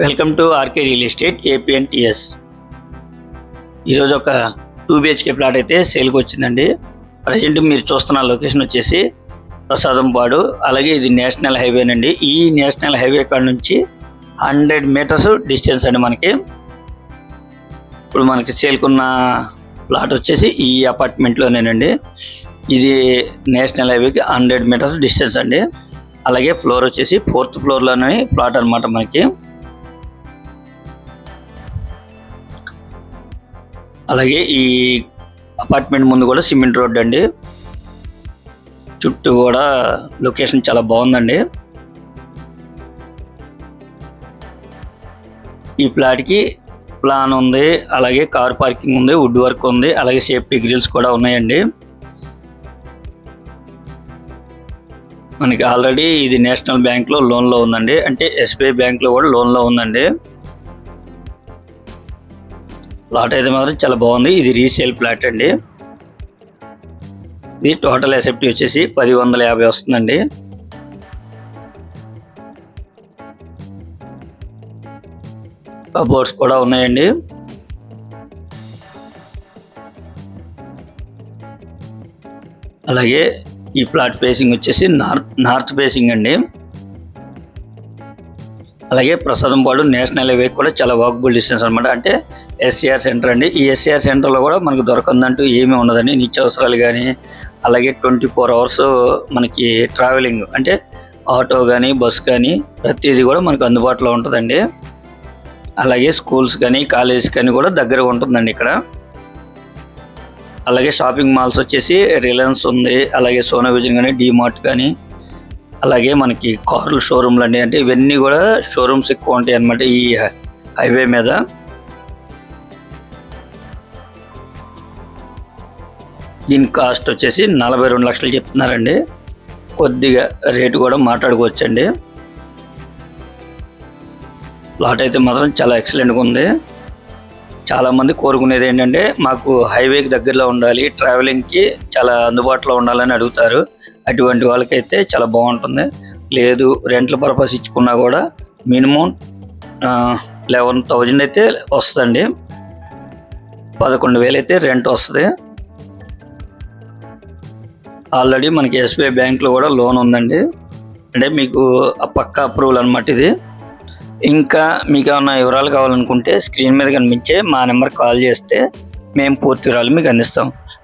Welcome to RK real estate APNTS ఈరోజు ఒక two BHK plot అయితే సేల్కి వచ్చిందండి. ప్రజెంట్ మీరు చూస్తున్న లొకేషన్ వచ్చేసి ప్రసాదంపాడు అలాగే ఇది నేషనల్ హైవేనండి. ఈ నేషనల్ హైవే కాడ నుంచి హండ్రెడ్ మీటర్స్ డిస్టెన్స్ అండి మనకి. ఇప్పుడు మనకి సేల్కున్న ప్లాట్ వచ్చేసి ఈ అపార్ట్మెంట్లోనేనండి. ఇది నేషనల్ హైవేకి హండ్రెడ్ మీటర్స్ డిస్టెన్స్ అండి. అలాగే ఫ్లోర్ వచ్చేసి ఫోర్త్ ఫ్లోర్లోనే ప్లాట్ అన్నమాట మనకి. అలాగే ఈ అపార్ట్మెంట్ ముందు కూడా సిమెంట్ రోడ్ అండి. చుట్టూ కూడా లొకేషన్ చాలా బాగుందండి. ఈ ప్లాట్కి ప్లాన్ ఉంది అలాగే కార్ పార్కింగ్ ఉంది వుడ్ వర్క్ ఉంది అలాగే సేఫ్టీ గ్రిల్స్ కూడా ఉన్నాయండి. మనకి ఆల్రెడీ ఇది నేషనల్ బ్యాంక్లో లోన్లో ఉందండి. అంటే ఎస్బీఐ బ్యాంక్లో కూడా లోన్లో ఉందండి. ప్లాట్ అయితే మాత్రం చాలా బాగుంది. ఇది రీసేల్ ప్లాట్ అండి. ఇది టోటల్ ఎసెప్టీ వచ్చేసి పది వందల యాభై వస్తుందండి. కబోర్డ్స్ కూడా ఉన్నాయండి. అలాగే ఈ ప్లాట్ ఫేసింగ్ వచ్చేసి నార్త్ నార్త్ ఫేసింగ్ అండి. అలాగే ప్రసాదంపాడు నేషనల్ హైవే కూడా చాలా వాకబుల్ డిస్టెన్స్ అనమాట అంటే ఎస్సీఆర్ సెంటర్ అండి. ఈ ఎస్సీఆర్ సెంటర్లో కూడా మనకు దొరకందంటూ ఏమీ ఉండదండి. నిత్యావసరాలు కానీ అలాగే ట్వంటీ ఫోర్ అవర్స్ మనకి ట్రావెలింగ్ అంటే ఆటో కానీ బస్ కానీ ప్రతిదీ కూడా మనకు అందుబాటులో ఉంటుందండి. అలాగే స్కూల్స్ కానీ కాలేజెస్ కానీ కూడా దగ్గరగా ఉంటుందండి ఇక్కడ. అలాగే షాపింగ్ మాల్స్ వచ్చేసి రిలయన్స్ ఉంది. అలాగే సోనా విజన్ కానీ డీమార్ట్ కానీ అలాగే మనకి కార్లు షోరూమ్లు అండి. అంటే ఇవన్నీ కూడా షోరూమ్స్ ఎక్కువ ఉంటాయి అనమాట ఈ హైవే మీద. దీని కాస్ట్ వచ్చేసి నలభై రెండు లక్షలు చెప్తున్నారండి. కొద్దిగా రేటు కూడా మాట్లాడుకోవచ్చండి. ప్లాట్ అయితే మాత్రం చాలా ఎక్సలెంట్గా ఉంది. చాలామంది కోరుకునేది ఏంటంటే మాకు హైవేకి దగ్గరలో ఉండాలి ట్రావెలింగ్కి చాలా అందుబాటులో ఉండాలని అడుగుతారు. అటువంటి వాళ్ళకైతే చాలా బాగుంటుంది. లేదు రెంట్ల పర్పస్ ఇచ్చుకున్నా కూడా మినిమం లెవెన్ థౌజండ్ అయితే వస్తుందండి. పదకొండు వేలు అయితే రెంట్ వస్తుంది. ఆల్రెడీ మనకి ఎస్బీఐ బ్యాంక్లో కూడా లోన్ ఉందండి. అంటే మీకు ఆ పక్క అప్రూవల్ అనమాట ఇది. ఇంకా మీకు ఏమైనా వివరాలు కావాలనుకుంటే స్క్రీన్ మీద కనిపించే మా నెంబర్ కాల్ చేస్తే మేము పూర్తి వివరాలు మీకు అందిస్తాం.